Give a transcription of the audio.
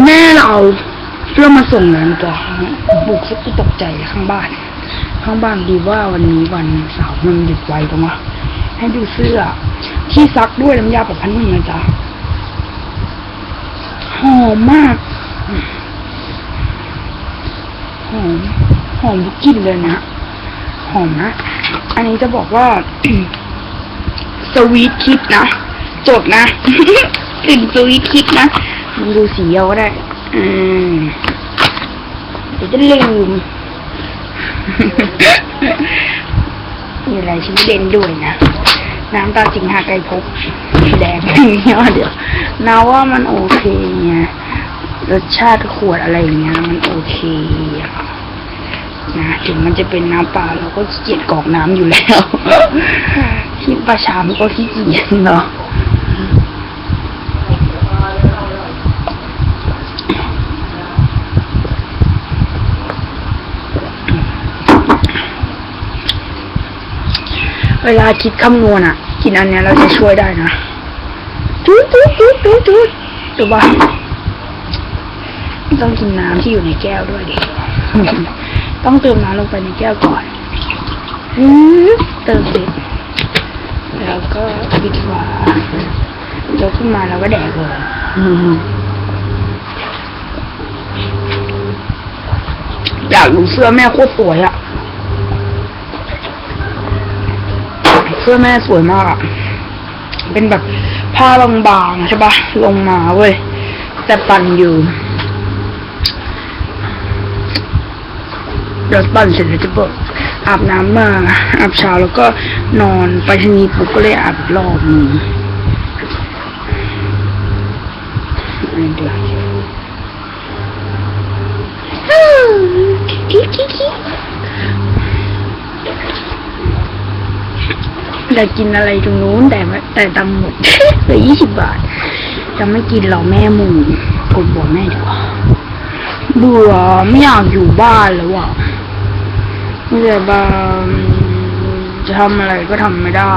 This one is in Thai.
แม่เราเอาเสื้อมาส่งเลยนจ๊ะบุกสุดที่ตกใจข้างบ้าน ข้างบ้านดีว่าวันนี้วันเสาร์มันหยุดไวตรงวะให้ดูเสื้อ ที่ซักด้วยน้ำยาปรับผ้านุ่มนะจ๊ะหอมมากหอมหอมทุกกลิ่นเลยนะหอมนะ อันนี้จะบอกว่าสวีทคิดนะ จดนะกลิ่นสวีทคิดนะ มึงดูสีเอาก็ได้ อืมเดี๋ยวจะลืม มีอะไรชิ้นเด่นด้วยนะ น้ำตาสิงหาไก่พบแดงอย่างเงี้ยเดี๋ยวนาว่ามันโอเคไงรสชาติขวดอะไรอย่างเงี้ย มันโอเคนะถึงมันจะเป็นน้ำเปล่าเราก็ขี้เกียจกรอกน้ำอยู่แล้วที่ประชามก็ขี้เกียจเนาะ เวลาคิดคำนวณอะ กินอันเนี้ยเราจะช่วยได้นะจุดจุดจุดจุดจุดถูกปะต้องกินน้ำที่อยู่ในแก้วด้วยดิต้องเติมน้ำลงไปในแก้วก่อนอืเติมเสร็จแล้วก็ปิดฝายกขึ้นมาแล้วก็แดกเลยอืมอยากดูเสื้อแม่โคตรสวยอะ เสื้อแม่สวยมากอะเป็นแบบผ้าบางๆใช่ปะลงมาเว้ย แต่ปั่นอยู่ เดี๋ยวปั่นเสร็จแล้วจะเปิดอาบน้ำมาอาบเช้าแล้วก็นอนไปทีนี้ปุ๊บก็เลยอาบรอบนึ่งอันนี้เดี๋ยว อยากกินอะไรตรงนู้นแต่แต่ตังหมดเหลือยี่สิบบาท จะไม่กินหรอแม่มึงกดบอกแม่ดีกว่าเบื่อไม่อยากอยู่บ้านแล้วอะไม่อยากบ้านจะทำอะไรก็ทำไม่ได้